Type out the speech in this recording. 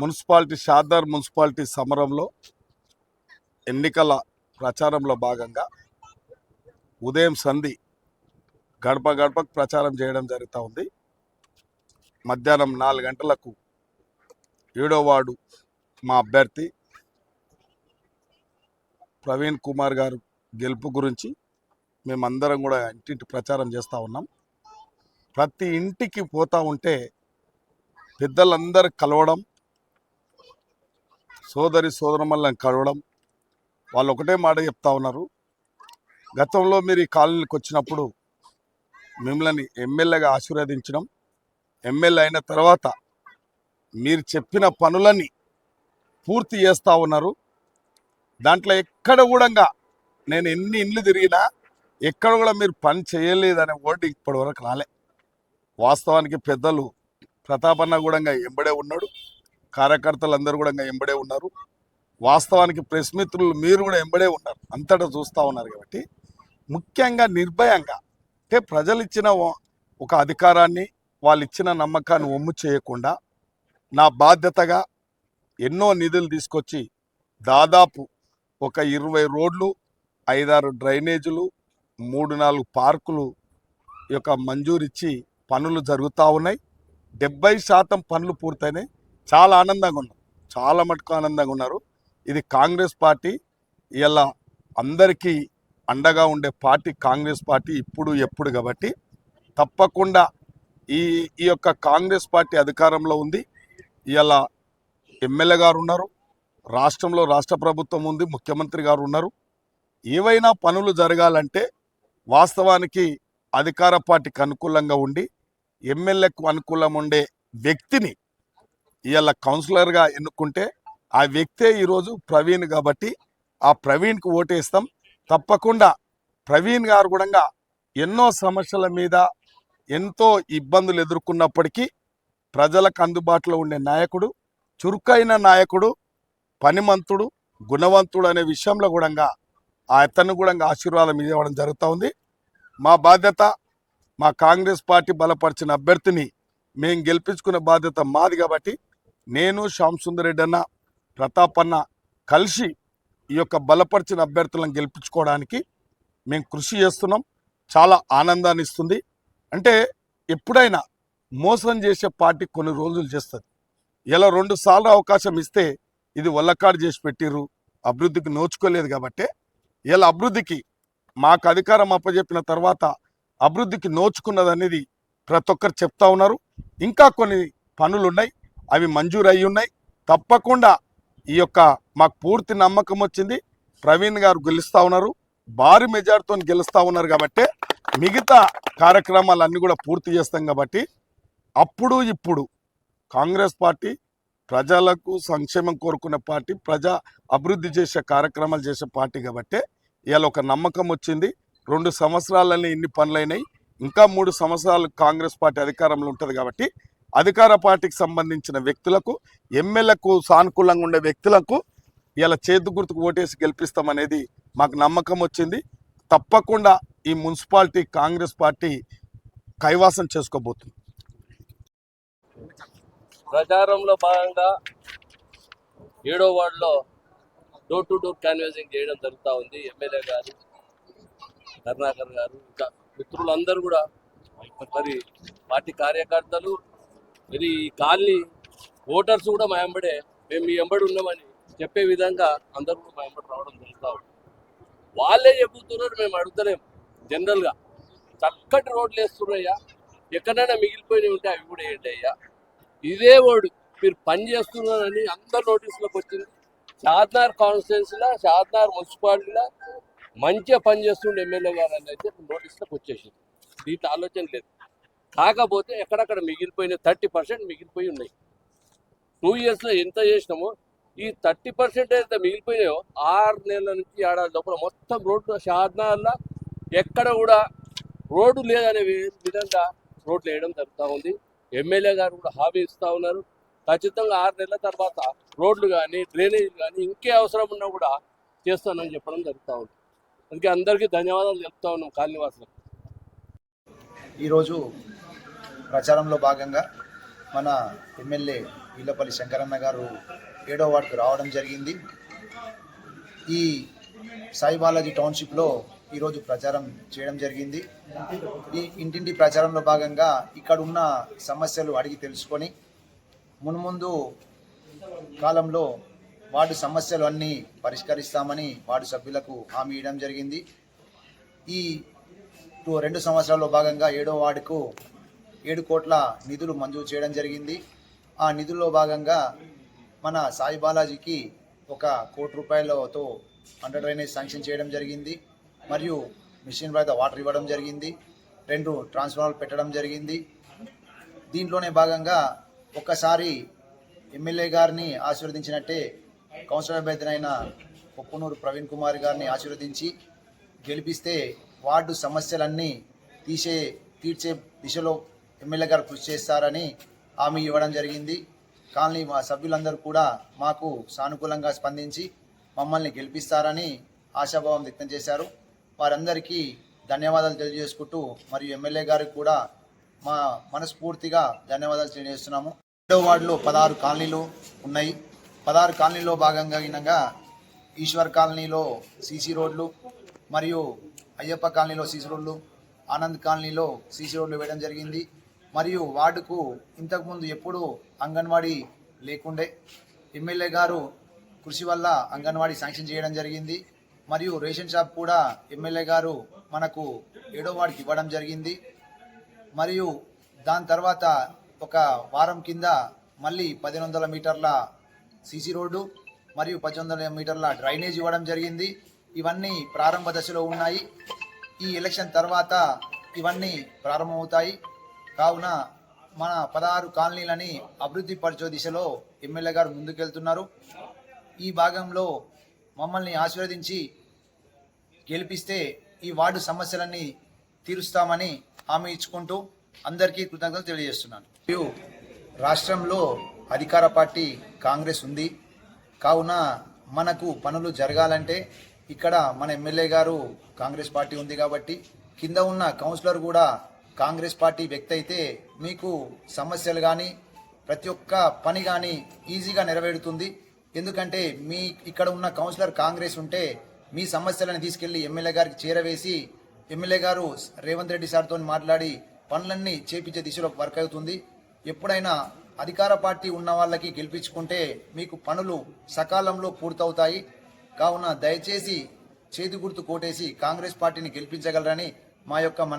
Municipality షార్దార్ municipality సమరంలో ఎన్నికల ప్రచారంలో భాగంగా ఉదయం సంధి గడప గడపకు ప్రచారం చేయడం జరుగుతూ ఉంది. మధ్యాహ్నం నాలుగు గంటలకు ఏడో వార్డు మా అభ్యర్థి ప్రవీణ్ కుమార్ గారు గెలుపు గురించి మేమందరం కూడా ఇంటింటి ప్రచారం చేస్తూ ఉన్నాం. ప్రతి ఇంటికి పోతా ఉంటే పెద్దలందరూ కలవడం సోదరి సోదరమ్మలను కలవడం. వాళ్ళు ఒకటే మాట చెప్తా ఉన్నారు. గతంలో మీరు ఈ కాలనీకి వచ్చినప్పుడు మిమ్మల్ని ఎమ్మెల్యేగా ఆశీర్వదించడం ఎమ్మెల్యే అయిన తర్వాత మీరు చెప్పిన పనులన్నీ పూర్తి చేస్తూ ఉన్నారు. దాంట్లో ఎక్కడ కూడా నేను ఎన్ని ఇండ్లు తిరిగినా ఎక్కడ కూడా మీరు పని చేయలేదనే వర్డ్ ఇప్పటివరకు రాలే. వాస్తవానికి పెద్దలు ప్రతాపన్న కూడా ఎంబడే ఉన్నాడు. కార్యకర్తలు అందరూ కూడా ఎంబడే ఉన్నారు. వాస్తవానికి ప్రెస్ మిత్రులు మీరు కూడా ఎంబడే ఉన్నారు. అంతటా చూస్తూ ఉన్నారు కాబట్టి. ముఖ్యంగా నిర్భయంగా అంటే ప్రజలు ఇచ్చిన ఒక అధికారాన్ని వాళ్ళు ఇచ్చిన నమ్మకాన్ని ఒమ్ము చేయకుండా నా బాధ్యతగా ఎన్నో నిధులు తీసుకొచ్చి దాదాపు ఒక ఇరవై రోడ్లు ఐదారు డ్రైనేజీలు మూడు నాలుగు పార్కులు యొక్క మంజూరిచ్చి పనులు జరుగుతూ ఉన్నాయి. డెబ్బై శాతం పనులు పూర్తయినాయి. చాలా ఆనందంగా ఉన్నారు చాలా మటుకు ఆనందంగా ఉన్నారు. ఇది కాంగ్రెస్ పార్టీ. ఇలా అందరికీ అండగా ఉండే పార్టీ కాంగ్రెస్ పార్టీ ఇప్పుడు ఎప్పుడు కాబట్టి తప్పకుండా ఈ ఈ యొక్క కాంగ్రెస్ పార్టీ అధికారంలో ఉంది. ఇలా ఎమ్మెల్యే గారు ఉన్నారు. రాష్ట్రంలో రాష్ట్ర ప్రభుత్వం ఉంది. ముఖ్యమంత్రి గారు ఉన్నారు. ఏవైనా పనులు జరగాలంటే వాస్తవానికి అధికార పార్టీకి అనుకూలంగా ఉండి ఎమ్మెల్యేకు అనుకూలం ఉండే వ్యక్తిని ఇవాళ కౌన్సిలర్గా ఎన్నుకుంటే ఆ వ్యక్తే ఈరోజు ప్రవీణ్ కాబట్టి ఆ ప్రవీణ్కి ఓటేస్తాం. తప్పకుండా ప్రవీణ్ గారు కూడా ఎన్నో సమస్యల మీద ఎంతో ఇబ్బందులు ఎదుర్కొన్నప్పటికీ ప్రజలకు అందుబాటులో ఉండే నాయకుడు చురుకైన నాయకుడు పనిమంతుడు గుణవంతుడు అనే విషయంలో కూడా ఆ అతను కూడా ఆశీర్వాదం ఇవ్వడం జరుగుతూ ఉంది. మా బాధ్యత మా కాంగ్రెస్ పార్టీ బలపరిచిన అభ్యర్థిని మేము గెలిపించుకునే బాధ్యత మాది కాబట్టి నేను శ్యామ్ సుందరెడ్డి అన్న ప్రతాప్ అన్న కలిసి ఈ యొక్క బలపరిచిన అభ్యర్థులను గెలిపించుకోవడానికి మేము కృషి చేస్తున్నాం. చాలా ఆనందాన్ని ఇస్తుంది. అంటే ఎప్పుడైనా మోసం చేసే పార్టీ కొన్ని రోజులు చేస్తుంది. ఇలా రెండు సార్లు అవకాశం ఇస్తే ఇది వల్లకాడు చేసి పెట్టిర్రు. అభివృద్ధికి నోచుకోలేదు కాబట్టి ఇలా అభివృద్ధికి మాకు అధికారం అప్పజెప్పిన తర్వాత అభివృద్ధికి నోచుకున్నది అనేది ప్రతి ఒక్కరు చెప్తా ఉన్నారు. ఇంకా కొన్ని పనులు ఉన్నాయి అవి మంజూరు అయి ఉన్నాయి తప్పకుండా ఈ యొక్క మాకు పూర్తి నమ్మకం వచ్చింది. ప్రవీణ్ గారు గెలుస్తూ ఉన్నారు. భారీ మెజార్టీతో గెలుస్తూ ఉన్నారు కాబట్టి మిగతా కార్యక్రమాలన్నీ కూడా పూర్తి చేస్తాం కాబట్టి అప్పుడు ఇప్పుడు కాంగ్రెస్ పార్టీ ప్రజలకు సంక్షేమం కోరుకునే పార్టీ ప్రజా అభివృద్ధి చేసే కార్యక్రమాలు చేసే పార్టీ కాబట్టి ఇవాళ ఒక నమ్మకం వచ్చింది. రెండు సంవత్సరాలనే ఇన్ని పనులైనాయి. ఇంకా మూడు సంవత్సరాలు కాంగ్రెస్ పార్టీ అధికారంలో ఉంటుంది కాబట్టి అధికార పార్టీకి సంబంధించిన వ్యక్తులకు ఎమ్మెల్యేకు సానుకూలంగా ఉండే వ్యక్తులకు ఇలా చేతి గుర్తుకు ఓటేసి గెలిపిస్తామనేది మాకు నమ్మకం వచ్చింది. తప్పకుండా ఈ మున్సిపాలిటీ కాంగ్రెస్ పార్టీ కైవాసం చేసుకోబోతుంది. ప్రచారంలో భాగంగా ఏడో వార్డులో డోర్ టు డోర్ క్యాన్వాసింగ్ చేయడం జరుగుతూ ఉంది. ఎమ్మెల్యే గారు కరుణాకర్ గారు ఇంకా మిత్రులందరూ కూడా మరి పార్టీ కార్యకర్తలు మరి ఈ కాలనీ ఓటర్స్ కూడా మా వెంబడే మేము మీ వెంబడి ఉన్నామని చెప్పే విధంగా అందరూ కూడా మా వెంబడి రావడం జరుగుతూ వాళ్ళే చెబుతున్నారు మేము అడుగుతలేము జనరల్గా చక్కటి రోడ్లు వేస్తున్నాయ్యా. ఎక్కడైనా మిగిలిపోయినవి ఉంటే అవి కూడా ఏంటి అయ్యా? ఇదే వాడు మీరు పని చేస్తున్నారని అందరు నోటీసులకు వచ్చింది. షాద్నార్ కాన్స్టిట్యున్సీలో షాద్నార్ మున్సిపాలిటీలో మంచిగా పని చేస్తుండే ఎమ్మెల్యే గారు అని అయితే నోటీసులకు వచ్చేసింది. దీంట్లో ఆలోచన లేదు. కాకపోతే ఎక్కడక్కడ మిగిలిపోయిన థర్టీ పర్సెంట్ మిగిలిపోయి ఉన్నాయి. టూ ఇయర్స్లో ఎంత చేసినామో ఈ థర్టీ పర్సెంట్ అయితే మిగిలిపోయినాయో ఆరు నెలల నుంచి ఏడాది లోపల మొత్తం రోడ్డు షాద్నార్లో ఎక్కడ కూడా రోడ్డు లేదనే విధంగా రోడ్లు వేయడం జరుగుతూ ఉంది. ఎమ్మెల్యే గారు కూడా హామీ ఇస్తూ ఉన్నారు. ఖచ్చితంగా ఆరు నెలల తర్వాత రోడ్లు కానీ డ్రైనేజ్ కానీ ఇంకే అవసరం ఉన్నా కూడా చేస్తానని చెప్పడం జరుగుతూ ఉంది. అందుకే అందరికీ ధన్యవాదాలు చెప్తా ఉన్నాం కాలనీవాసులకు. ఈరోజు ప్రచారంలో భాగంగా మన ఎమ్మెల్యే ఇల్లపల్లి శంకరన్న గారు ఏడో వార్డుకు రావడం జరిగింది. ఈ సాయిబాలాజీ టౌన్షిప్లో ఈరోజు ప్రచారం చేయడం జరిగింది. ఈ ఇంటింటి ప్రచారంలో భాగంగా ఇక్కడ ఉన్న సమస్యలు అడిగి తెలుసుకొని మున్ముందు కాలంలో వార్డు సమస్యలు అన్నీ పరిష్కరిస్తామని వార్డు సభ్యులకు హామీ ఇవ్వడం జరిగింది. ఈ రెండు సంవత్సరాల్లో భాగంగా ఏడో వార్డుకు ఏడు కోట్ల నిధులు మంజూరు చేయడం జరిగింది. ఆ నిధుల్లో భాగంగా మన సాయి బాలాజీకి ఒక కోటి రూపాయలతో అండర్ డ్రైనేజ్ శాంక్షన్ చేయడం జరిగింది. మరియు మిషన్ మీద వాటర్ ఇవ్వడం జరిగింది. రెండు ట్రాన్స్ఫార్మర్లు పెట్టడం జరిగింది. దీంట్లోనే భాగంగా ఒక్కసారి ఎమ్మెల్యే గారిని ఆశీర్వదించినట్టే కౌన్సిలర్ అభ్యర్థినైన పొక్కునూరు ప్రవీణ్ కుమార్ గారిని ఆశీర్వదించి గెలిపిస్తే వార్డు సమస్యలన్నీ తీసే తీర్చే దిశలో ఎమ్మెల్యే గారు కృషి చేస్తారని హామీ ఇవ్వడం జరిగింది. కాలనీ మా సభ్యులందరూ కూడా మాకు సానుకూలంగా స్పందించి మమ్మల్ని గెలిపిస్తారని ఆశాభావం వ్యక్తం చేశారు. వారందరికీ ధన్యవాదాలు తెలియజేసుకుంటూ మరియు ఎమ్మెల్యే గారికి కూడా మా మనస్ఫూర్తిగా ధన్యవాదాలు తెలియజేస్తున్నాము. రెండో వార్డులో పదహారు కాలనీలు ఉన్నాయి. పదహారు కాలనీలో భాగంగా గినంగా ఈశ్వర్ కాలనీలో సీసీ రోడ్లు మరియు అయ్యప్ప కాలనీలో సీసీ రోడ్లు ఆనంద్ కాలనీలో సీసీ రోడ్లు వేయడం జరిగింది. మరియు వార్డుకు ఇంతకుముందు ఎప్పుడూ అంగన్వాడీ లేకుండే. ఎమ్మెల్యే గారు కృషి వల్ల అంగన్వాడీ శాంక్షన్ చేయడం జరిగింది. మరియు రేషన్ షాప్ కూడా ఎమ్మెల్యే గారు మనకు ఏడో వార్డుకి ఇవ్వడం జరిగింది. మరియు దాని తర్వాత ఒక వారం కింద మళ్ళీ పదిహేను వందల మీటర్ల సీసీ రోడ్డు మరియు పద్దెనిమిది వందల మీటర్ల డ్రైనేజ్ ఇవ్వడం జరిగింది. ఇవన్నీ ప్రారంభ దశలో ఉన్నాయి. ఈ ఎలక్షన్ తర్వాత ఇవన్నీ ప్రారంభమవుతాయి. కావున మన పదహారు కాలనీలని అభివృద్ధి పరిచే దిశలో ఎమ్మెల్యే గారు ముందుకెళ్తున్నారు. ఈ భాగంలో మమ్మల్ని ఆశీర్వదించి గెలిపిస్తే ఈ వార్డు సమస్యలన్నీ తీరుస్తామని హామీ ఇచ్చుకుంటూ అందరికీ కృతజ్ఞతలు తెలియజేస్తున్నాను. మరియు రాష్ట్రంలో అధికార పార్టీ కాంగ్రెస్ ఉంది. కావున మనకు పనులు జరగాలంటే ఇక్కడ మన ఎమ్మెల్యే గారు కాంగ్రెస్ పార్టీ ఉంది కాబట్టి కింద ఉన్న కౌన్సిలర్ కూడా కాంగ్రెస్ పార్టీ వ్యక్తి అయితే మీకు సమస్యలు కానీ ప్రతి ఒక్క పని కానీ ఈజీగా నెరవేరుతుంది. ఎందుకంటే మీ ఇక్కడ ఉన్న కౌన్సిలర్ కాంగ్రెస్ ఉంటే మీ సమస్యలను తీసుకెళ్ళి ఎమ్మెల్యే గారికి చేరవేసి ఎమ్మెల్యే గారు రేవంత్ రెడ్డి సార్తో మాట్లాడి పనులన్నీ చేపించే దిశలో వర్క్ అవుతుంది. ఎప్పుడైనా అధికార పార్టీ ఉన్న వాళ్ళకి గెలిపించుకుంటే మీకు పనులు సకాలంలో పూర్తవుతాయి. కావున దయచేసి చేతి గుర్తు కోటేసి కాంగ్రెస్ పార్టీని గెలిపించగలరని మా యొక్క మన